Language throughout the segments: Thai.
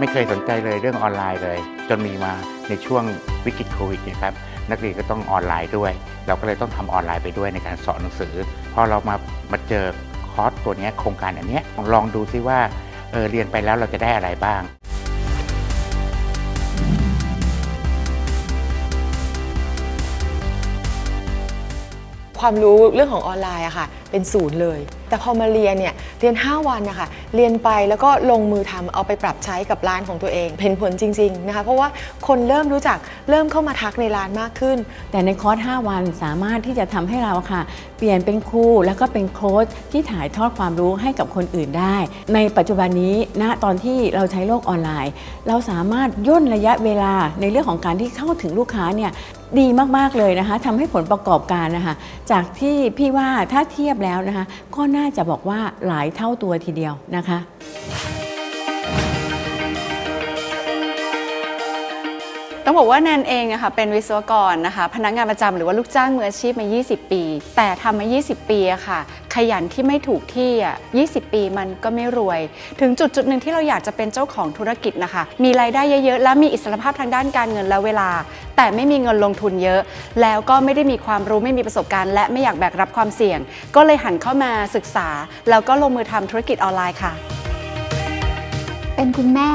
ไม่เคยสนใจเลยเรื่องออนไลน์เลย จนมีมาในช่วงวิกฤตโควิดนะครับนักเรียนก็ต้องออนไลน์ด้วย เราก็เลยต้องทำออนไลน์ไปด้วยในการสอนหนังสือพอเรามามาเจอคอร์สตัวนี้โครงการอันนี้ลองดูซิว่าเออเรียนไปแล้วเราจะได้อะไรบ้างความรู้เรื่องของออนไลน์อะค่ะ เป็นศูนย์เลย แต่พอมาเรียนเนี่ยเรียน 5 วันนะคะเรียนไปแล้วก็ลงมือทำเอาไปปรับใช้กับร้านของตัวเองเห็นผลจริงๆนะคะเพราะว่าคนเริ่มรู้จักเริ่มเข้ามาทักในร้านมากขึ้น แต่ในคอร์ส 5 วันสามารถที่จะทำให้เราค่ะ เปลี่ยนเป็นครูแล้วก็เป็นโค้ชที่ถ่ายทอดความรู้ให้กับคนอื่นได้ ในปัจจุบันนี้ณตอนที่เราใช้โลกออนไลน์ เราสามารถย่นระยะเวลาในเรื่องของการที่เข้าถึงลูกค้าเนี่ย ดีมาก ๆ เลยนะคะทำให้ผลประกอบการนะคะจากที่พี่ว่าถ้าเทียบแล้วนะคะ ก็น่าจะบอกว่าหลายเท่าตัวทีเดียวนะคะ ต้องบอกว่าแนนเองอะค่ะเป็นวิศวกรนะคะ พนักงานประจำหรือว่าลูกจ้างมืออาชีพมา 20 ปี แต่ทำมา 20 ปีอะค่ะ ขยันที่ไม่ถูกที่อะ20 ปีมันก็ไม่รวย ถึงจุดจุดหนึ่งที่เราอยากจะเป็นเจ้าของธุรกิจนะคะ มีรายได้เยอะๆ และมีอิสรภาพทางด้านการเงินและเวลา แต่ไม่มีเงินลงทุนเยอะ แล้วก็ไม่ได้มีความรู้ไม่มีประสบการณ์ และไม่อยากแบกรับความเสี่ยง ก็เลยหันเข้ามาศึกษา แล้วก็ลงมือทำธุรกิจออนไลน์ค่ะ เป็นคุณแม่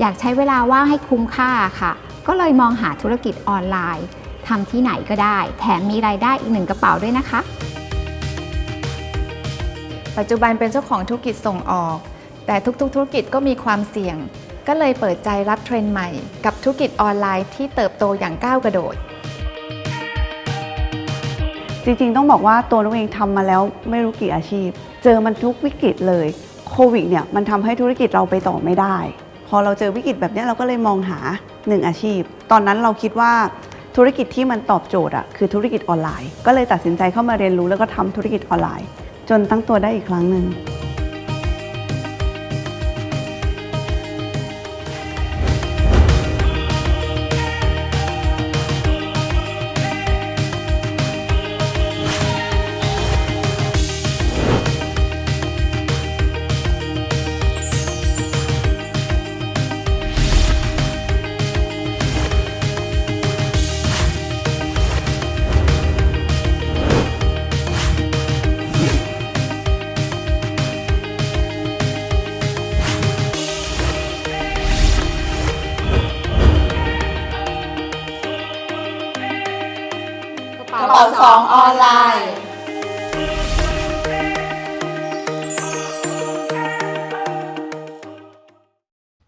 อยากใช้เวลาว่างให้คุ้มค่าค่ะ ก็เลยมองหาธุรกิจออนไลน์ทำที่ไหนก็ได้ แถมมีรายได้อีกหนึ่งกระเป๋าด้วยนะคะ ปัจจุบันเป็นเจ้าของธุรกิจส่งออก แต่ทุกๆ ธุรกิจก็มีความเสี่ยง ก็เลยเปิดใจรับเทรนด์ใหม่ กับธุรกิจออนไลน์ที่เติบโตอย่างก้าวกระโดด จริงๆ ต้องบอกว่าตัวนุ้งเองทำมาแล้วไม่รู้กี่อาชีพ เจอมันทุกวิกฤตเลย โควิดเนี่ยมันทำให้ธุรกิจเราไปต่อไม่ได้ พอเราเจอวิกฤตแบบนี้เราก็เลยมองหาหนึ่งอาชีพ ตอนนั้นเราคิดว่าธุรกิจที่มันตอบโจทย์อะคือธุรกิจออนไลน์ ก็เลยตัดสินใจเข้ามาเรียนรู้แล้วก็ทำธุรกิจออนไลน์ จนตั้งตัวได้อีกครั้งหนึ่ง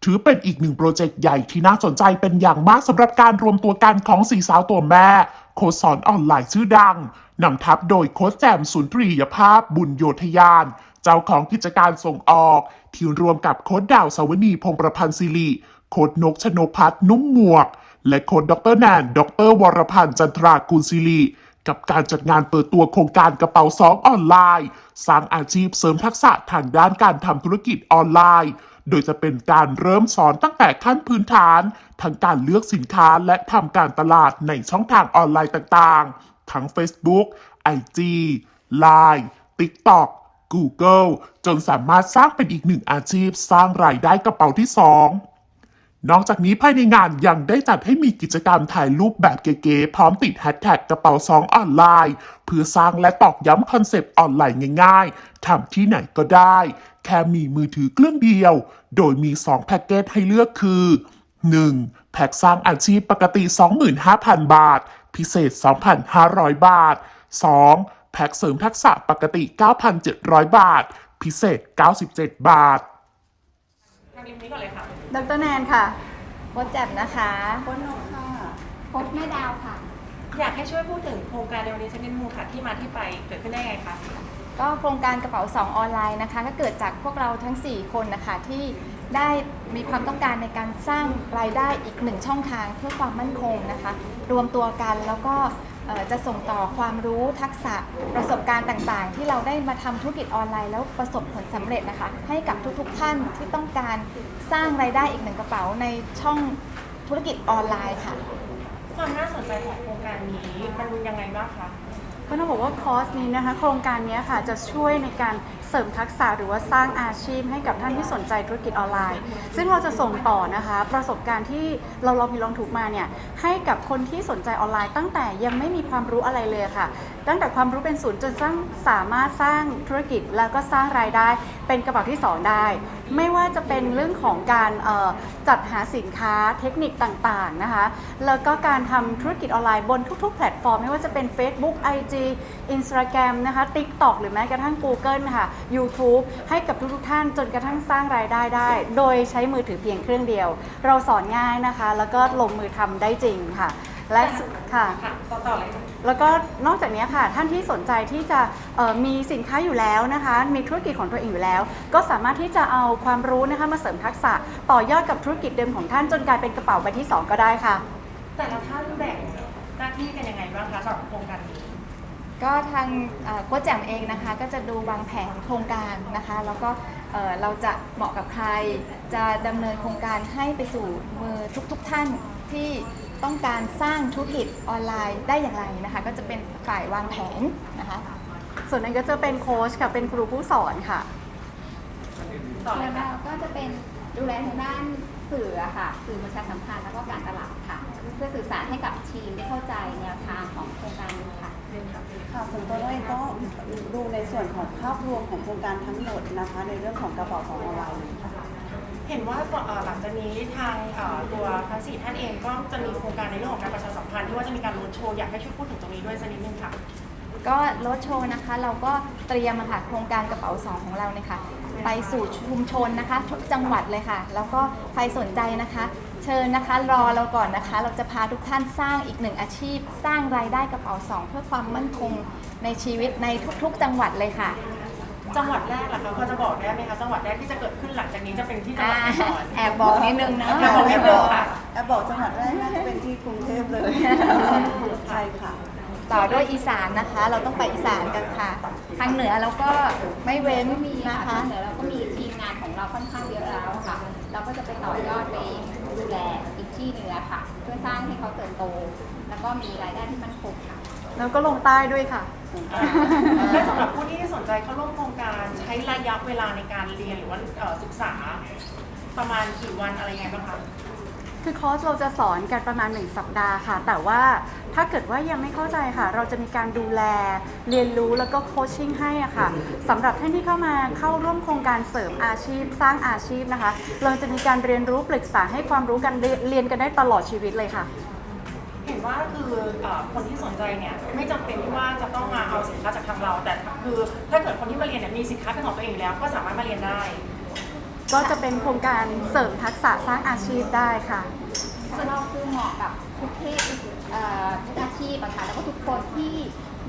ถือเป็นอีกหนึ่งโปรเจกต์ใหญ่ที่น่าสนใจเป็นอย่างมากสำหรับการรวมตัวกันของสี่สาวตัวแม่ โคสอนออนไลน์ชื่อดังนำทัพโดยโค้ชแจมสุนทรียภาพบุญโยธยาน เจ้าของกิจการส่งออก ที่รวมกับโค้ชดาวสวนีพงประพันธ์ศิริโค้ชนกชนกพัฒน์นุ่มหมวก และโค้ชดรแนนดรวรพันธ์จันทรากุลศิริกับการจัดงานเปิดตัวโครงการกระเป๋าซองออนไลน์ สร้างอาชีพเสริมทักษะทางด้านการทำธุรกิจออนไลน์ โดยจะเป็นการเริ่มสอนตั้งแต่ขั้นพื้นฐาน ทั้งการเลือกสินค้าและทำการตลาดในช่องทางออนไลน์ต่างๆ ทั้ง Facebook IG Line TikTok Google จนสามารถสร้างเป็นอีกหนึ่งอาชีพสร้างรายได้กระเป๋าที่สอง นอกจากนี้ภายในงานยังได้จัดให้มีกิจกรรมถ่ายรูปแบบเก๋ๆพร้อมติดแฮชแท็กกระเป๋าซองออนไลน์ เพื่อสร้างและตอกย้ำคอนเซปต์ออนไลน์ง่ายๆทำที่ไหนก็ได้ แค่มีมือถือเครื่องเดียว โดยมี 2 แพ็กเกจให้เลือกคือ 1. แพ็กสร้างอาชีพปกติ 25,000 บาท พิเศษ 2,500 บาท 2. แพ็กเสริมทักษะปกติ 9,700 บาท พิเศษ 97 บาททางริมนี้ก่อนเลยค่ะ ดรแนนค่ะโค้ชแจ็บนะคะโค้ชนกค่ะโค้ชแม่ดาวค่ะ อยากให้ช่วยพูดถึงโครงการในวันนี้สักนิดนึงค่ะที่มาที่ไปเกิดขึ้นได้ไงคะก็โครงการกระเป๋า 2 ออนไลน์นะคะ ก็เกิดจากพวกเราทั้ง 4 คนนะคะที่ ได้มีความต้องการในการสร้างรายได้อีกหนึ่งช่องทางเพื่อความมั่นคงนะคะ รวมตัวกันแล้วก็จะส่งต่อความรู้ทักษะประสบการณ์ต่างๆ ที่เราได้มาทำธุรกิจออนไลน์แล้วประสบผลสำเร็จนะคะ ให้กับทุกๆท่านที่ต้องการสร้างรายได้อีกหนึ่งกระเป๋าในช่องธุรกิจออนไลน์ค่ะ ความน่าสนใจของโครงการนี้มันยังไงบ้างคะ ก็ต้องบอกว่าคอร์สนี้นะคะ โครงการนี้ค่ะจะช่วยในการเสริมทักษะหรือว่าสร้างอาชีพให้กับท่านที่สนใจธุรกิจออนไลน์ ซึ่งเราจะส่งต่อนะคะ ประสบการณ์ที่เราลองผิดลองถูกมาเนี่ยให้กับคนที่สนใจออนไลน์ ตั้งแต่ยังไม่มีความรู้อะไรเลยค่ะ ตั้งแต่ความรู้เป็นศูนย์จนสร้างสามารถสร้างธุรกิจแล้วก็สร้างรายได้ เป็นกระเป๋าที่สองได้ ไม่ว่าจะเป็นเรื่องของการจัดหาสินค้าเทคนิคต่างๆนะคะแล้วก็การทำธุรกิจออนไลน์บนทุกๆ แพลตฟอร์ม ไม่ว่าจะเป็น Facebook IG Instagram นะคะ TikTok หรือแม้กระทั่ง Google ค่ะ YouTube ให้กับทุกๆท่านจนกระทั่งสร้างรายได้ได้ โดยใช้มือถือเพียงเครื่องเดียว เราสอนง่ายนะคะ แล้วก็ลงมือทำได้จริงค่ะและค่ะ ค่ะต่อต่อเลยค่ะ แล้วก็นอกจากนี้ค่ะ ท่านที่สนใจที่จะเอ่อมีสินค้าอยู่แล้วนะคะ มีธุรกิจของตัวเองอยู่แล้ว ก็สามารถที่จะเอาความรู้นะคะมาเสริมทักษะ ต่อยอดกับธุรกิจเดิมของท่านจนกลายเป็นกระเป๋าใบที่ 2 ก็ได้ค่ะ แต่ละท่านแบ่งหน้าที่กันยังไงบ้างคะสำหรับโครงการนี้ ก็ทางเอ่อโค้ชแจ่มเองนะคะ ก็จะดูวางแผนโครงการนะคะ แล้วก็เอ่อเราจะเหมาะกับใคร จะดำเนินโครงการให้ไปสู่มือทุกๆทท่านที่ ต้องการสร้างธุรกิจออนไลน์ได้อย่างไรนะคะ ก็จะเป็นฝ่ายวางแผนนะคะ ส่วนนั้นก็จะเป็นโค้ชค่ะเป็นครูผู้สอนค่ะต่อเลยค่ะเราก็จะเป็นดูแลทางด้านสื่ออะค่ะสื่อประชาสัมพันธ์แล้วก็การตลาดค่ะ เพื่อสื่อสารให้กับทีมได้เข้าใจแนวทางของโครงการนี้ค่ะค่ะส่วนตัวเราเองก็ดูในส่วนของภาพรวมของโครงการทั้งหมดนะคะ ในเรื่องของกระเป๋าของออนไลน์ค่ะ เห็นว่าเอ่อหลังจากนี้ทางเอ่อตัวทั้งสี่ท่านเองก็จะมีโครงการในเรื่องของการประชาสัมพันธ์ที่ว่าจะมีการลดโชว์อยากให้ช่วยพูดถึงตรงนี้ด้วยสักนิดนึงค่ะ ก็รถโชว์นะคะ เราก็เตรียมอะค่ะโครงการกระเป๋าสองของเราเนี่ยค่ะ ไปสู่ชุมชนนะคะ ทุกจังหวัดเลยค่ะ แล้วก็ใครสนใจนะคะ เชิญนะคะรอเราก่อนนะคะ เราจะพาทุกท่านสร้างอีกหนึ่งอาชีพ สร้างรายได้กระเป๋าสองเพื่อความมั่นคงในชีวิตในทุกๆจังหวัดเลยค่ะ จังหวัดแรกล่ะคะพอจะบอกได้ไหมคะจังหวัดแรกที่จะเกิดขึ้นหลังจากนี้จะเป็นที่จังหวัดไหนก่อน แอบบอกนิดนึงนะ แอบบอกนิดนึงค่ะ แอบบอกจังหวัดแรกน่าจะเป็นที่กรุงเทพเลยใช่ค่ะ ต่อด้วยอีสานนะคะ เราต้องไปอีสานกันค่ะ ทางเหนือเราก็ไม่เว้นมีนะค่ะคะทางเหนือเราก็มีทีมงานของเราค่อนข้างเยอะแล้วค่ะ เราก็จะไปต่อยอดไปดูแลอีกที่หนึ่งอะค่ะ เพื่อสร้างให้เขาเติบโต แล้วก็มีรายได้ที่มั่นคงค่ะ แล้วก็ลงใต้ด้วยค่ะ และสำหรับผู้ที่สนใจเข้าร่วมโครงการใช้ระยะเวลาในการเรียนหรือว่าเอ่อศึกษา ประมาณกี่วันอะไรยังไงบ้างคะ คือคอร์สเราจะสอนกันประมาณ 1 สัปดาห์ค่ะ แต่ว่าถ้าเกิดว่ายังไม่เข้าใจค่ะ เราจะมีการดูแลเรียนรู้แล้วก็โคชชิ่งให้อะค่ะสำหรับท่านที่เข้ามาเข้าร่วมโครงการเสริมอาชีพ สร้างอาชีพนะคะ เราจะมีการเรียนรู้ปรึกษาให้ความรู้กันเรียนเรียนกันได้ตลอดชีวิตเลยค่ะเห็น ว่าคือเอ่อคนที่สนใจเนี่ยไม่จำเป็นที่ว่าจะต้องมาเอาสินค้าจากทางเรา แต่คือถ้าเกิดคนที่มาเรียนเนี่ยมีสินค้าเป็นของตัวเองอยู่แล้ว ก็สามารถมาเรียนได้ ก็จะเป็นโครงการเสริมทักษะสร้างอาชีพได้ค่ะของเราคือเหมาะกับทุกเพศเอ่อทุกอาชีพอะค่ะแล้วก็ทุกคนที่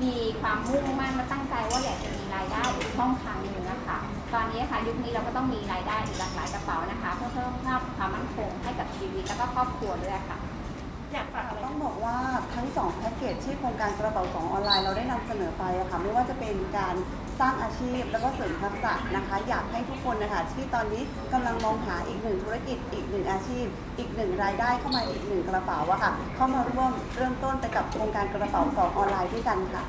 มีความมุ่งมั่นและตั้งใจว่าอยากจะมีรายได้อีกช่องทางหนึ่งนะคะตอนนี้ค่ะยุคนี้เราก็ต้องมีรายได้อีกหลากหลายกระเป๋านะคะ เพื่อเพิ่มความมั่นคงให้กับชีวิตแล้วก็ครอบครัวด้วยค่ะ อยากฝากอะไรต้องบอกว่าทั้ง2แพ็กเกจที่โครงการกระเป๋าสองออนไลน์เราได้นำเสนอไปอะค่ะไม่ว่าจะเป็นการสร้างอาชีพแล้วก็เสริมทักษะนะคะ อยากให้ทุกคนนะคะที่ตอนนี้กำลังมองหาอีกหนึ่งธุรกิจ อีกหนึ่งอาชีพ อีกหนึ่งรายได้เข้ามาอีกหนึ่งกระเป๋าอะค่ะเข้ามาร่วมเริ่มต้นไปกับโครงการกระเป๋าสองออนไลน์ด้วยกันค่ะ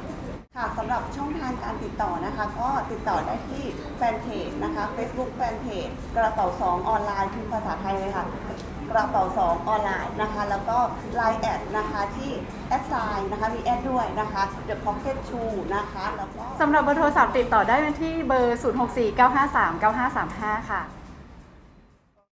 ค่ะสำหรับช่องทางการติดต่อนะคะ ก็ติดต่อได้ที่แฟนเพจนะคะ Facebook แฟนเพจกระเป๋า2ออนไลน์พิมพ์ภาษาไทยเลยค่ะ กระเป๋า2ออนไลน์นะคะ แล้วก็ Line แอดนะคะที่แอดไซน์นะคะมีแอดด้วยนะคะ The Pocket Shoe นะคะแล้วก็ สำหรับเบอร์โทรศัพท์ติดต่อได้ที่เบอร์ 0649539535 ค่ะ